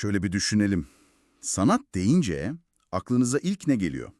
Şöyle bir düşünelim. Sanat deyince aklınıza ilk ne geliyor?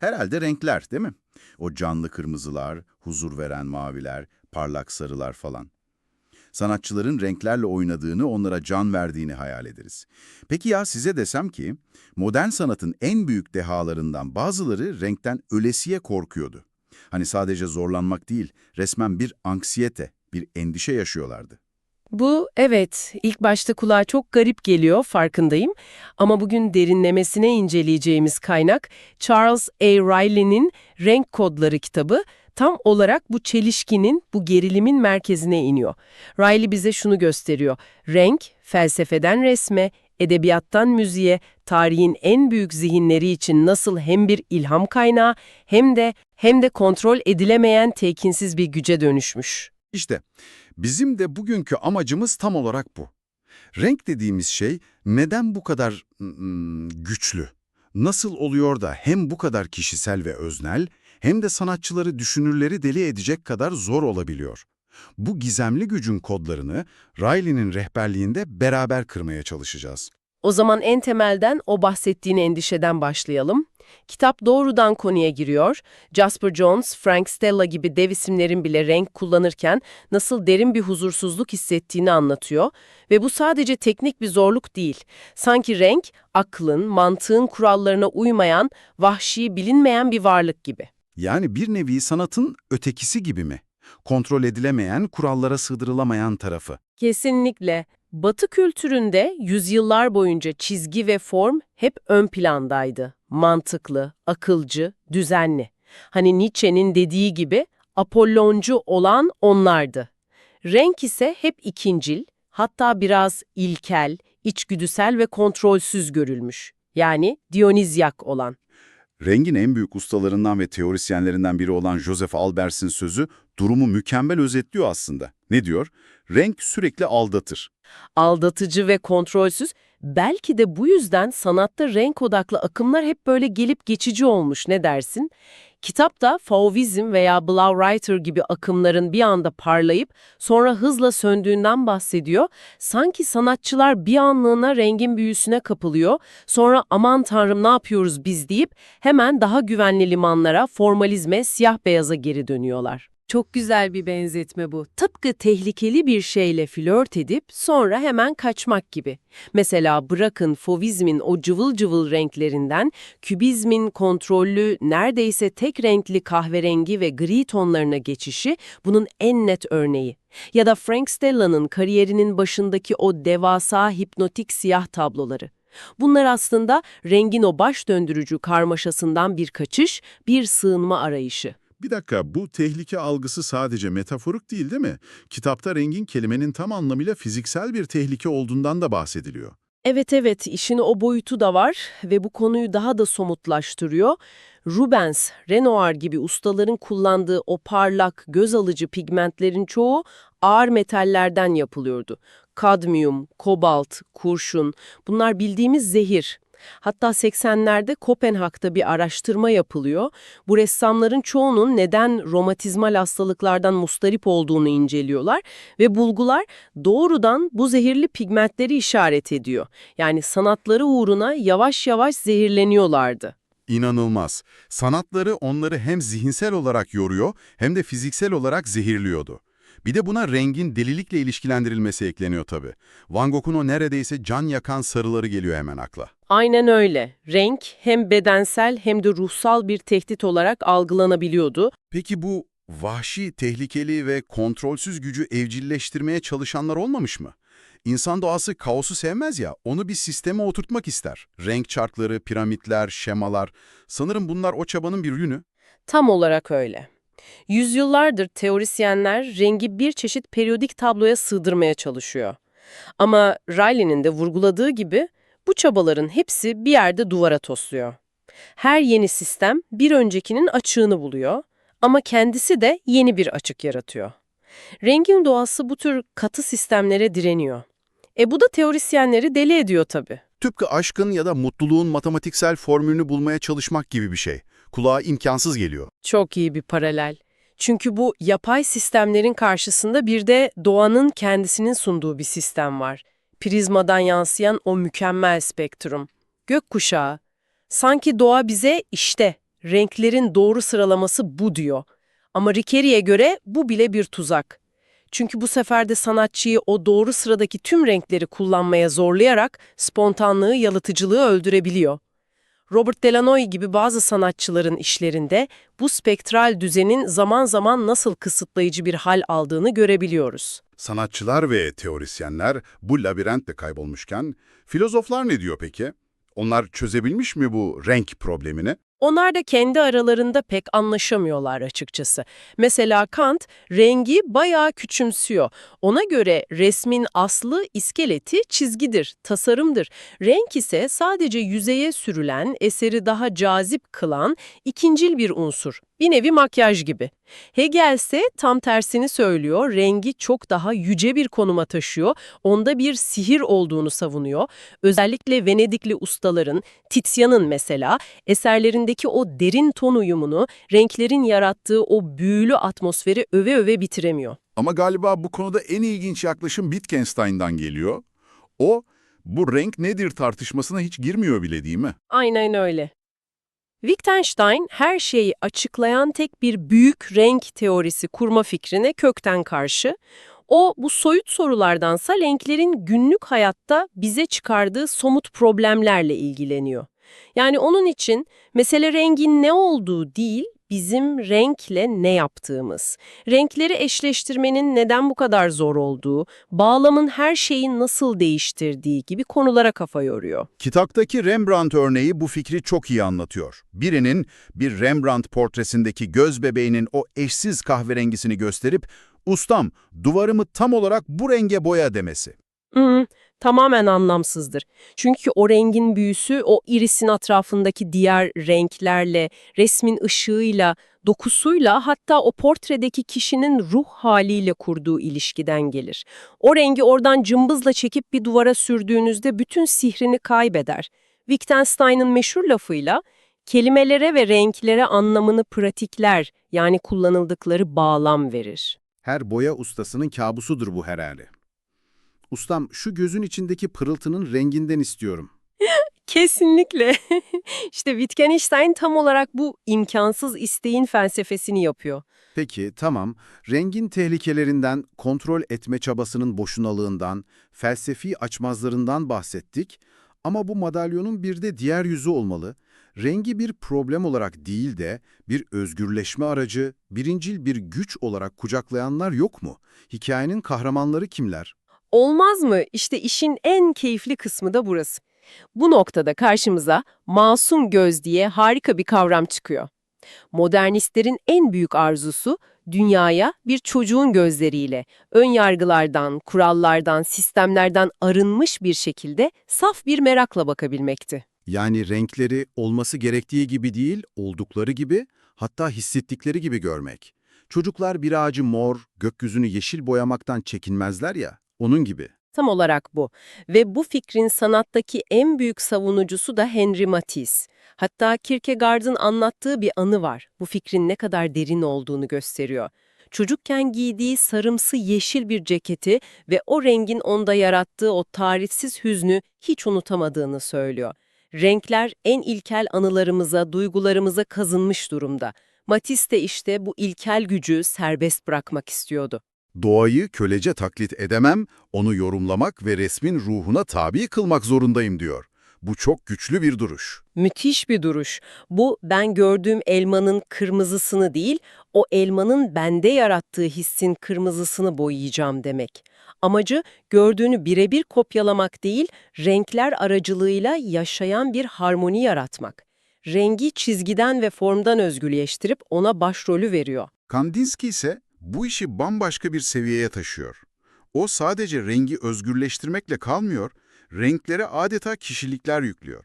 Herhalde renkler değil mi? O canlı kırmızılar, huzur veren maviler, parlak sarılar falan. Sanatçıların renklerle oynadığını, onlara can verdiğini hayal ederiz. Peki ya size desem ki, modern sanatın en büyük dehalarından bazıları renkten ölesiye korkuyordu. Hani sadece zorlanmak değil, resmen bir anksiyete, bir endişe yaşıyorlardı. Bu evet ilk başta kulağa çok garip geliyor farkındayım ama bugün derinlemesine inceleyeceğimiz kaynak Charles A. Riley'nin Renk Kodları kitabı tam olarak bu çelişkinin, bu gerilimin merkezine iniyor. Riley bize şunu gösteriyor. Renk, felsefeden resme, edebiyattan müziğe, tarihin en büyük zihinleri için nasıl hem bir ilham kaynağı hem de hem de kontrol edilemeyen tekinsiz bir güce dönüşmüş. İşte bizim de bugünkü amacımız tam olarak bu. Renk dediğimiz şey neden bu kadar mm, güçlü? Nasıl oluyor da hem bu kadar kişisel ve öznel hem de sanatçıları düşünürleri deli edecek kadar zor olabiliyor? Bu gizemli gücün kodlarını Riley'nin rehberliğinde beraber kırmaya çalışacağız. O zaman en temelden o bahsettiğin endişeden başlayalım. Kitap doğrudan konuya giriyor. Jasper Jones, Frank Stella gibi dev isimlerin bile renk kullanırken nasıl derin bir huzursuzluk hissettiğini anlatıyor. Ve bu sadece teknik bir zorluk değil. Sanki renk, aklın, mantığın kurallarına uymayan, vahşi, bilinmeyen bir varlık gibi. Yani bir nevi sanatın ötekisi gibi mi? Kontrol edilemeyen, kurallara sığdırılamayan tarafı. Kesinlikle. Batı kültüründe yüzyıllar boyunca çizgi ve form hep ön plandaydı. Mantıklı, akılcı, düzenli. Hani Nietzsche'nin dediği gibi Apolloncu olan onlardı. Renk ise hep ikincil, hatta biraz ilkel, içgüdüsel ve kontrolsüz görülmüş. Yani Dionizyak olan. Rengin en büyük ustalarından ve teorisyenlerinden biri olan Joseph Albers'in sözü durumu mükemmel özetliyor aslında. Ne diyor? Renk sürekli aldatır. aldatıcı ve kontrolsüz. Belki de bu yüzden sanatta renk odaklı akımlar hep böyle gelip geçici olmuş ne dersin? Kitapta Fauvizm veya Blaureiter gibi akımların bir anda parlayıp sonra hızla söndüğünden bahsediyor. Sanki sanatçılar bir anlığına rengin büyüsüne kapılıyor, sonra aman tanrım ne yapıyoruz biz deyip hemen daha güvenli limanlara, formalizme, siyah beyaza geri dönüyorlar. Çok güzel bir benzetme bu. Tıpkı tehlikeli bir şeyle flört edip sonra hemen kaçmak gibi. Mesela bırakın fovizmin o cıvıl cıvıl renklerinden, kübizmin kontrollü, neredeyse tek renkli kahverengi ve gri tonlarına geçişi bunun en net örneği. Ya da Frank Stella'nın kariyerinin başındaki o devasa hipnotik siyah tabloları. Bunlar aslında rengin o baş döndürücü karmaşasından bir kaçış, bir sığınma arayışı. Bir dakika, bu tehlike algısı sadece metaforik değil değil mi? Kitapta rengin kelimenin tam anlamıyla fiziksel bir tehlike olduğundan da bahsediliyor. Evet evet işin o boyutu da var ve bu konuyu daha da somutlaştırıyor. Rubens, Renoir gibi ustaların kullandığı o parlak, göz alıcı pigmentlerin çoğu ağır metallerden yapılıyordu. Kadmiyum, kobalt, kurşun bunlar bildiğimiz zehir. Hatta 80'lerde Kopenhag'da bir araştırma yapılıyor. Bu ressamların çoğunun neden romatizmal hastalıklardan mustarip olduğunu inceliyorlar ve bulgular doğrudan bu zehirli pigmentleri işaret ediyor. Yani sanatları uğruna yavaş yavaş zehirleniyorlardı. İnanılmaz. Sanatları onları hem zihinsel olarak yoruyor hem de fiziksel olarak zehirliyordu. Bir de buna rengin delilikle ilişkilendirilmesi ekleniyor tabii. Van Gogh'un o neredeyse can yakan sarıları geliyor hemen akla. Aynen öyle. Renk hem bedensel hem de ruhsal bir tehdit olarak algılanabiliyordu. Peki bu vahşi, tehlikeli ve kontrolsüz gücü evcilleştirmeye çalışanlar olmamış mı? İnsan doğası kaosu sevmez ya, onu bir sisteme oturtmak ister. Renk çarkları, piramitler, şemalar, sanırım bunlar o çabanın bir ürünü. Tam olarak öyle. Yüzyıllardır teorisyenler rengi bir çeşit periyodik tabloya sığdırmaya çalışıyor. Ama Riley'nin de vurguladığı gibi bu çabaların hepsi bir yerde duvara tosluyor. Her yeni sistem bir öncekinin açığını buluyor ama kendisi de yeni bir açık yaratıyor. Rengin doğası bu tür katı sistemlere direniyor. E bu da teorisyenleri deli ediyor tabii. Tıpkı aşkın ya da mutluluğun matematiksel formülünü bulmaya çalışmak gibi bir şey. Kulağa imkansız geliyor. Çok iyi bir paralel. Çünkü bu yapay sistemlerin karşısında bir de doğanın kendisinin sunduğu bir sistem var. prizmadan yansıyan o mükemmel spektrum. Gökkuşağı. Sanki doğa bize işte renklerin doğru sıralaması bu diyor. Ama Rickeri'ye göre bu bile bir tuzak. Çünkü bu sefer de sanatçıyı o doğru sıradaki tüm renkleri kullanmaya zorlayarak spontanlığı, yalıtıcılığı öldürebiliyor. Robert Delanoy gibi bazı sanatçıların işlerinde bu spektral düzenin zaman zaman nasıl kısıtlayıcı bir hal aldığını görebiliyoruz. Sanatçılar ve teorisyenler bu labirentte kaybolmuşken, filozoflar ne diyor peki? Onlar çözebilmiş mi bu renk problemini? Onlar da kendi aralarında pek anlaşamıyorlar açıkçası. Mesela Kant rengi bayağı küçümsüyor. Ona göre resmin aslı iskeleti çizgidir, tasarımdır. Renk ise sadece yüzeye sürülen, eseri daha cazip kılan ikincil bir unsur. Bir nevi makyaj gibi. Hegel ise tam tersini söylüyor, rengi çok daha yüce bir konuma taşıyor, onda bir sihir olduğunu savunuyor. Özellikle Venedikli ustaların, Tizian'ın mesela, eserlerindeki o derin ton uyumunu, renklerin yarattığı o büyülü atmosferi öve öve bitiremiyor. Ama galiba bu konuda en ilginç yaklaşım Wittgenstein'dan geliyor. O, bu renk nedir tartışmasına hiç girmiyor bile değil mi? Aynen öyle. Wittgenstein her şeyi açıklayan tek bir büyük renk teorisi kurma fikrine kökten karşı. O bu soyut sorulardansa renklerin günlük hayatta bize çıkardığı somut problemlerle ilgileniyor. Yani onun için mesele rengin ne olduğu değil, bizim renkle ne yaptığımız. Renkleri eşleştirmenin neden bu kadar zor olduğu, bağlamın her şeyi nasıl değiştirdiği gibi konulara kafa yoruyor. Kitaptaki Rembrandt örneği bu fikri çok iyi anlatıyor. Birinin bir Rembrandt portresindeki göz bebeğinin o eşsiz kahverengisini gösterip "Ustam, duvarımı tam olarak bu renge boya." demesi. Hı, tamamen anlamsızdır. Çünkü o rengin büyüsü o irisin etrafındaki diğer renklerle, resmin ışığıyla, dokusuyla hatta o portredeki kişinin ruh haliyle kurduğu ilişkiden gelir. O rengi oradan cımbızla çekip bir duvara sürdüğünüzde bütün sihrini kaybeder. Wittgenstein'ın meşhur lafıyla kelimelere ve renklere anlamını pratikler yani kullanıldıkları bağlam verir. Her boya ustasının kabusudur bu herhalde. Ustam, şu gözün içindeki pırıltının renginden istiyorum. Kesinlikle. işte Wittgenstein tam olarak bu imkansız isteğin felsefesini yapıyor. Peki, tamam. Rengin tehlikelerinden, kontrol etme çabasının boşunalığından, felsefi açmazlarından bahsettik. Ama bu madalyonun bir de diğer yüzü olmalı. Rengi bir problem olarak değil de bir özgürleşme aracı, birincil bir güç olarak kucaklayanlar yok mu? Hikayenin kahramanları kimler? Olmaz mı? İşte işin en keyifli kısmı da burası. Bu noktada karşımıza masum göz diye harika bir kavram çıkıyor. Modernistlerin en büyük arzusu dünyaya bir çocuğun gözleriyle, ön yargılardan, kurallardan, sistemlerden arınmış bir şekilde saf bir merakla bakabilmekti. Yani renkleri olması gerektiği gibi değil, oldukları gibi, hatta hissettikleri gibi görmek. Çocuklar bir ağacı mor, gökyüzünü yeşil boyamaktan çekinmezler ya, onun gibi. Tam olarak bu. Ve bu fikrin sanattaki en büyük savunucusu da Henry Matisse. Hatta Kierkegaard'ın anlattığı bir anı var. Bu fikrin ne kadar derin olduğunu gösteriyor. Çocukken giydiği sarımsı yeşil bir ceketi ve o rengin onda yarattığı o tarifsiz hüznü hiç unutamadığını söylüyor. Renkler en ilkel anılarımıza, duygularımıza kazınmış durumda. Matisse de işte bu ilkel gücü serbest bırakmak istiyordu. Doğayı kölece taklit edemem, onu yorumlamak ve resmin ruhuna tabi kılmak zorundayım diyor. Bu çok güçlü bir duruş. Müthiş bir duruş. Bu ben gördüğüm elmanın kırmızısını değil, o elmanın bende yarattığı hissin kırmızısını boyayacağım demek. Amacı gördüğünü birebir kopyalamak değil, renkler aracılığıyla yaşayan bir harmoni yaratmak. Rengi çizgiden ve formdan özgürleştirip ona başrolü veriyor. Kandinsky ise bu işi bambaşka bir seviyeye taşıyor. O sadece rengi özgürleştirmekle kalmıyor, renklere adeta kişilikler yüklüyor.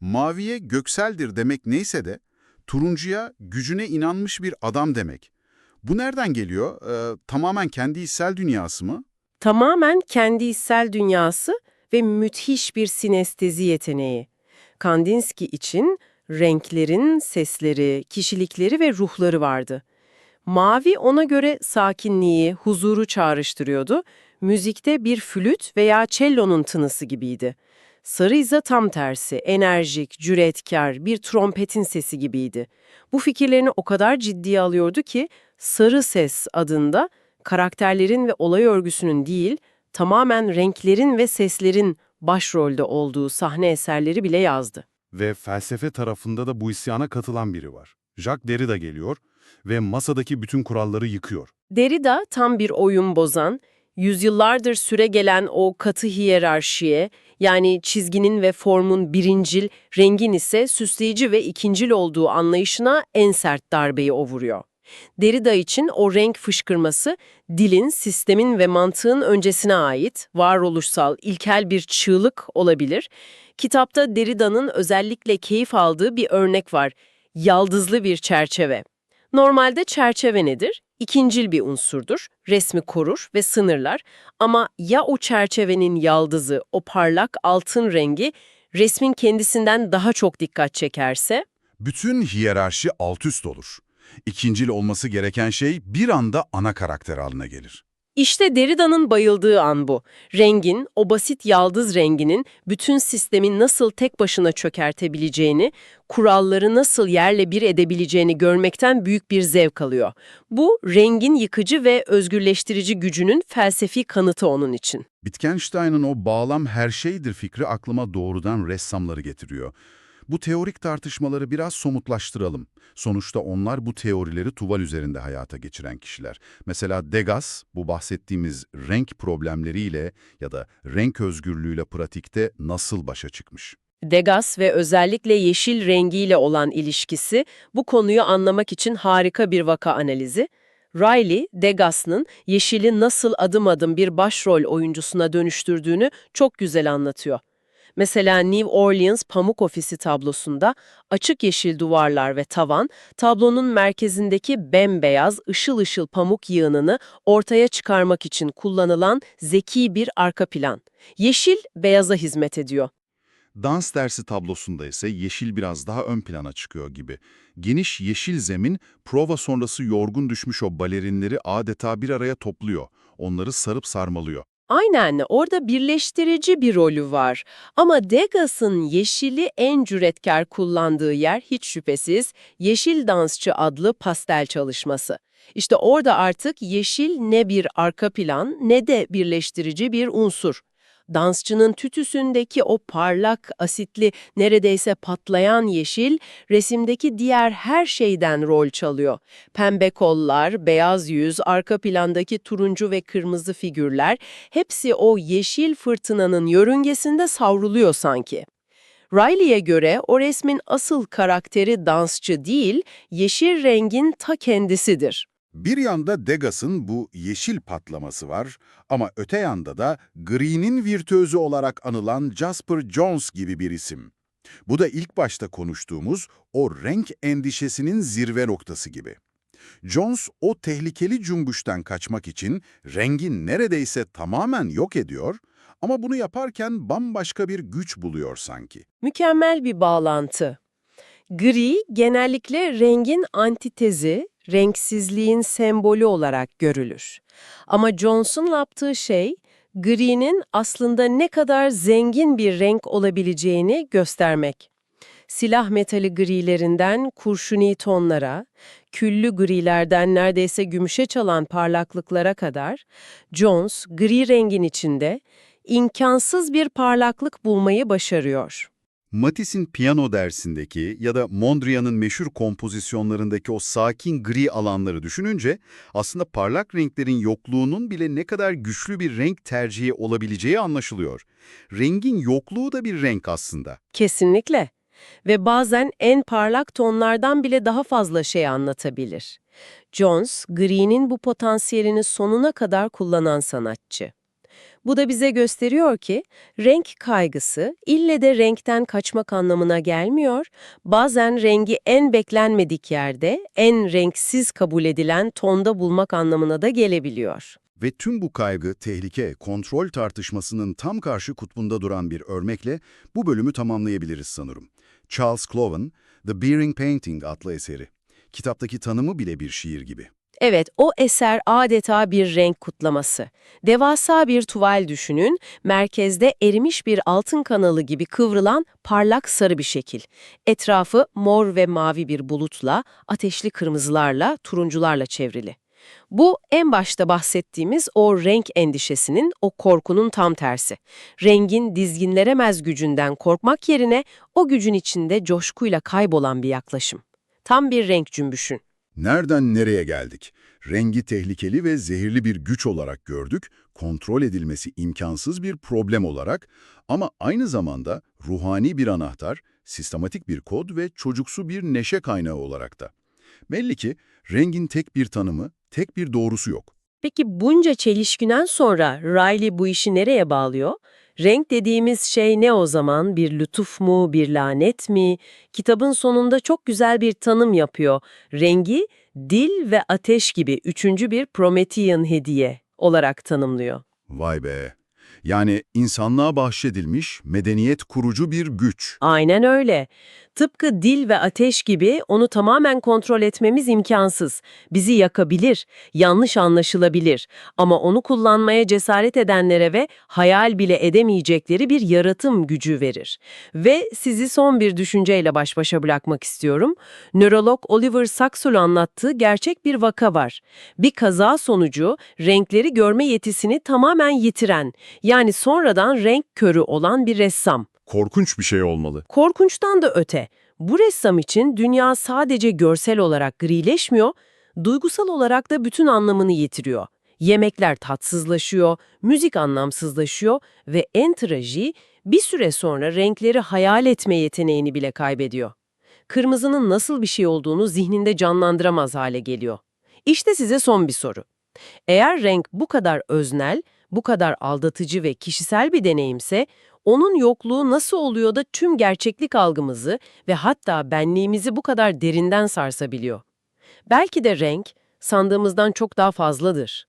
Maviye gökseldir demek neyse de, turuncuya gücüne inanmış bir adam demek. Bu nereden geliyor? Ee, tamamen kendi hissel dünyası mı? Tamamen kendi hissel dünyası ve müthiş bir sinestezi yeteneği. Kandinsky için renklerin sesleri, kişilikleri ve ruhları vardı. Mavi ona göre sakinliği, huzuru çağrıştırıyordu. müzikte bir flüt veya çellonun tınısı gibiydi. Sarı ise tam tersi, enerjik, cüretkar, bir trompetin sesi gibiydi. Bu fikirlerini o kadar ciddiye alıyordu ki Sarı Ses adında karakterlerin ve olay örgüsünün değil, tamamen renklerin ve seslerin başrolde olduğu sahne eserleri bile yazdı. Ve felsefe tarafında da bu isyana katılan biri var. Jacques Derrida geliyor ve masadaki bütün kuralları yıkıyor. Derrida tam bir oyun bozan, yüzyıllardır süre gelen o katı hiyerarşiye, yani çizginin ve formun birincil, rengin ise süsleyici ve ikincil olduğu anlayışına en sert darbeyi o vuruyor. Derrida için o renk fışkırması, dilin, sistemin ve mantığın öncesine ait, varoluşsal, ilkel bir çığlık olabilir. Kitapta Derrida'nın özellikle keyif aldığı bir örnek var, yaldızlı bir çerçeve. Normalde çerçeve nedir? İkincil bir unsurdur, resmi korur ve sınırlar ama ya o çerçevenin yaldızı, o parlak altın rengi resmin kendisinden daha çok dikkat çekerse? Bütün hiyerarşi alt üst olur. İkincil olması gereken şey bir anda ana karakter haline gelir. İşte Derrida'nın bayıldığı an bu. Rengin, o basit yaldız renginin bütün sistemin nasıl tek başına çökertebileceğini, kuralları nasıl yerle bir edebileceğini görmekten büyük bir zevk alıyor. Bu, rengin yıkıcı ve özgürleştirici gücünün felsefi kanıtı onun için. Wittgenstein'ın o bağlam her şeydir fikri aklıma doğrudan ressamları getiriyor. Bu teorik tartışmaları biraz somutlaştıralım. Sonuçta onlar bu teorileri tuval üzerinde hayata geçiren kişiler. Mesela Degas, bu bahsettiğimiz renk problemleriyle ya da renk özgürlüğüyle pratikte nasıl başa çıkmış? Degas ve özellikle yeşil rengiyle olan ilişkisi bu konuyu anlamak için harika bir vaka analizi. Riley, Degas'ın yeşili nasıl adım adım bir başrol oyuncusuna dönüştürdüğünü çok güzel anlatıyor. Mesela New Orleans Pamuk Ofisi tablosunda açık yeşil duvarlar ve tavan, tablonun merkezindeki bembeyaz ışıl ışıl pamuk yığınını ortaya çıkarmak için kullanılan zeki bir arka plan. Yeşil, beyaza hizmet ediyor. Dans dersi tablosunda ise yeşil biraz daha ön plana çıkıyor gibi. Geniş yeşil zemin, prova sonrası yorgun düşmüş o balerinleri adeta bir araya topluyor. Onları sarıp sarmalıyor. Aynen, orada birleştirici bir rolü var. Ama Degas'ın yeşili en cüretkar kullandığı yer hiç şüphesiz Yeşil Dansçı adlı pastel çalışması. İşte orada artık yeşil ne bir arka plan ne de birleştirici bir unsur. Dansçının tütüsündeki o parlak, asitli, neredeyse patlayan yeşil, resimdeki diğer her şeyden rol çalıyor. Pembe kollar, beyaz yüz, arka plandaki turuncu ve kırmızı figürler, hepsi o yeşil fırtınanın yörüngesinde savruluyor sanki. Riley'e göre o resmin asıl karakteri dansçı değil, yeşil rengin ta kendisidir. Bir yanda Degas'ın bu yeşil patlaması var ama öte yanda da gri'nin virtüözü olarak anılan Jasper Jones gibi bir isim. Bu da ilk başta konuştuğumuz o renk endişesinin zirve noktası gibi. Jones o tehlikeli cümbüşten kaçmak için rengi neredeyse tamamen yok ediyor ama bunu yaparken bambaşka bir güç buluyor sanki. Mükemmel bir bağlantı. Gri genellikle rengin antitezi, renksizliğin sembolü olarak görülür. Ama Jones'un yaptığı şey, gri'nin aslında ne kadar zengin bir renk olabileceğini göstermek. Silah metali grilerinden kurşuni tonlara, küllü grilerden neredeyse gümüşe çalan parlaklıklara kadar, Jones gri rengin içinde imkansız bir parlaklık bulmayı başarıyor. Matisse'in piyano dersindeki ya da Mondrian'ın meşhur kompozisyonlarındaki o sakin gri alanları düşününce aslında parlak renklerin yokluğunun bile ne kadar güçlü bir renk tercihi olabileceği anlaşılıyor. Rengin yokluğu da bir renk aslında. Kesinlikle. Ve bazen en parlak tonlardan bile daha fazla şey anlatabilir. Jones, gri'nin bu potansiyelini sonuna kadar kullanan sanatçı. Bu da bize gösteriyor ki renk kaygısı ille de renkten kaçmak anlamına gelmiyor, bazen rengi en beklenmedik yerde, en renksiz kabul edilen tonda bulmak anlamına da gelebiliyor. Ve tüm bu kaygı, tehlike, kontrol tartışmasının tam karşı kutbunda duran bir örnekle bu bölümü tamamlayabiliriz sanırım. Charles Cloven, The Bearing Painting adlı eseri. Kitaptaki tanımı bile bir şiir gibi. Evet, o eser adeta bir renk kutlaması. Devasa bir tuval düşünün, merkezde erimiş bir altın kanalı gibi kıvrılan parlak sarı bir şekil. Etrafı mor ve mavi bir bulutla, ateşli kırmızılarla, turuncularla çevrili. Bu en başta bahsettiğimiz o renk endişesinin, o korkunun tam tersi. Rengin dizginleremez gücünden korkmak yerine o gücün içinde coşkuyla kaybolan bir yaklaşım. Tam bir renk cümbüşün. Nereden nereye geldik? Rengi tehlikeli ve zehirli bir güç olarak gördük, kontrol edilmesi imkansız bir problem olarak ama aynı zamanda ruhani bir anahtar, sistematik bir kod ve çocuksu bir neşe kaynağı olarak da. Belli ki rengin tek bir tanımı, tek bir doğrusu yok. Peki bunca çelişkiden sonra Riley bu işi nereye bağlıyor? Renk dediğimiz şey ne o zaman? Bir lütuf mu, bir lanet mi? Kitabın sonunda çok güzel bir tanım yapıyor. Rengi dil ve ateş gibi üçüncü bir Promethean hediye olarak tanımlıyor. Vay be! Yani insanlığa bahşedilmiş, medeniyet kurucu bir güç. Aynen öyle. Tıpkı dil ve ateş gibi onu tamamen kontrol etmemiz imkansız. Bizi yakabilir, yanlış anlaşılabilir ama onu kullanmaya cesaret edenlere ve hayal bile edemeyecekleri bir yaratım gücü verir. Ve sizi son bir düşünceyle baş başa bırakmak istiyorum. Nörolog Oliver Saxel anlattığı gerçek bir vaka var. Bir kaza sonucu renkleri görme yetisini tamamen yitiren, yani sonradan renk körü olan bir ressam. Korkunç bir şey olmalı. Korkunçtan da öte, bu ressam için dünya sadece görsel olarak grileşmiyor, duygusal olarak da bütün anlamını yitiriyor. Yemekler tatsızlaşıyor, müzik anlamsızlaşıyor ve en trajiği bir süre sonra renkleri hayal etme yeteneğini bile kaybediyor. Kırmızının nasıl bir şey olduğunu zihninde canlandıramaz hale geliyor. İşte size son bir soru. Eğer renk bu kadar öznel, bu kadar aldatıcı ve kişisel bir deneyimse, onun yokluğu nasıl oluyor da tüm gerçeklik algımızı ve hatta benliğimizi bu kadar derinden sarsabiliyor? Belki de renk, sandığımızdan çok daha fazladır.